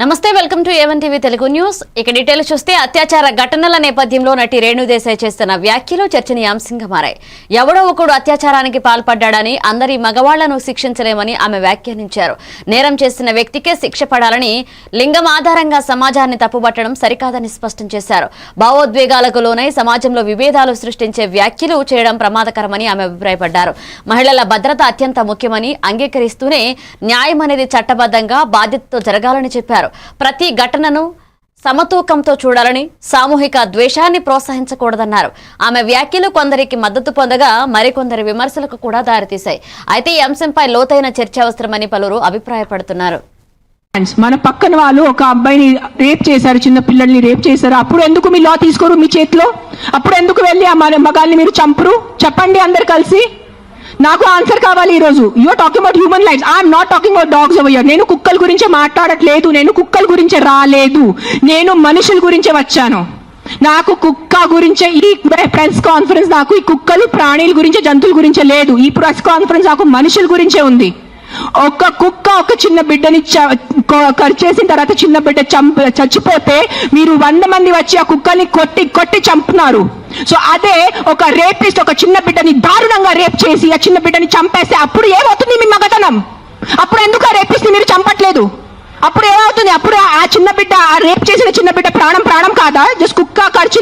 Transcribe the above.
నమస్తే welcome to A one TV Telugu news. ఇక details చూస్తే అత్యాచార ఘటనల నేపథ్యంలో నటి రేణుదేశాయ్ చేస్తున్న వ్యాఖ్యలు చర్చనీయాంశంగా మారాయి. ఎవడో ఒకడు అత్యాచారానికి పాల్పడ్డాడని అందరి మగవాళ్ళను శిక్షించలేమని ఆమె వ్యాఖ్యానించారు. నేరం చేసిన వ్యక్తికే శిక్ష పడాలని లింగం ఆధారంగా సమాజాన్ని తప్పుబట్టడం సరికాదని స్పష్టం చేశారు. భావోద్వేగాలకు లోనై సమాజంలో విభేదాలు సృష్టించే వ్యాఖ్యలు చేయడం ప్రమాదకరమని ఆమె అభిప్రాయపడ్డారు. మహిళల భద్రత అత్యంత ముఖ్యమని అంగీకరిస్తూనే న్యాయం అనేది చట్టబద్ధంగా బాధ్యతతో జరగాలని చెప్పారు. ప్రతి ఘటనను సమతూకంతో చూడాలని సామూహిక ద్వేషాన్ని ప్రోత్సహించకూడదన్నారు. ఆమె వ్యాఖ్యలు కొందరికి మద్దతు పొందగా మరికొందరి విమర్శలకు కూడా దారితీశాయి. అయితే ఈ అంశంపై లోతైన చర్చ అవసరమని పలువురు అభిప్రాయపడుతున్నారు. ఫ్రెండ్స్, మన పక్కన వాళ్ళు ఒక అబ్బాయిని రేప్ చేశారు చిన్న పిల్లల్ని రేప్ చేశారు. అప్పుడు ఎందుకు మీ లా తీసుకోరు మీ చేతిలో? అప్పుడు ఎందుకు వెళ్ళి ఆ మన మగాల్ని మీరు చంపరు? చెప్పండి అందరు కలిసి. నాకు ఆన్సర్ కావాలి ఈ రోజు you're talking about human life I'm not talking about dogs over నేను కుక్కల గురించి మాట్లాడట్లేదు. నేను కుక్కల గురించి రాలేదు. నేను మనుషుల గురించే వచ్చాను. నాకు కుక్క గురించే ఈ ప్రెస్ కాన్ఫరెన్స్ నాకు ఈ కుక్కలు ప్రాణుల గురించి జంతువుల గురించే లేదు. ఈ ప్రెస్ కాన్ఫరెన్స్ నాకు మనుషుల గురించే ఉంది. ఒక కుక్క ఒక చిన్న బిడ్డని చ- చేసిన తర్వాత చిన్న బిడ్డ చచ్చిపోతే మీరు వంద మంది వచ్చి ఆ కుక్కని కొట్టి కొట్టి చంపుతున్నారు. సో అదే ఒక రేపిస్ట్ ఒక చిన్న బిడ్డని దారుణంగా రేప్ చేసి ఆ చిన్న బిడ్డని చంపేస్తే అప్పుడు ఏమవుతుంది మీ మగతనం? అప్పుడు ఎందుకు ఆ రేపిస్ట్ మీరు చంపట్లేదు? అప్పుడు ఏమవుతుంది? అప్పుడు ఆ చిన్న బిడ్డ ఆ రేప్ చేసిన చిన్న బిడ్డ ప్రాణం ప్రాణం కాదా? జస్ట్ కుక్క ఖర్చు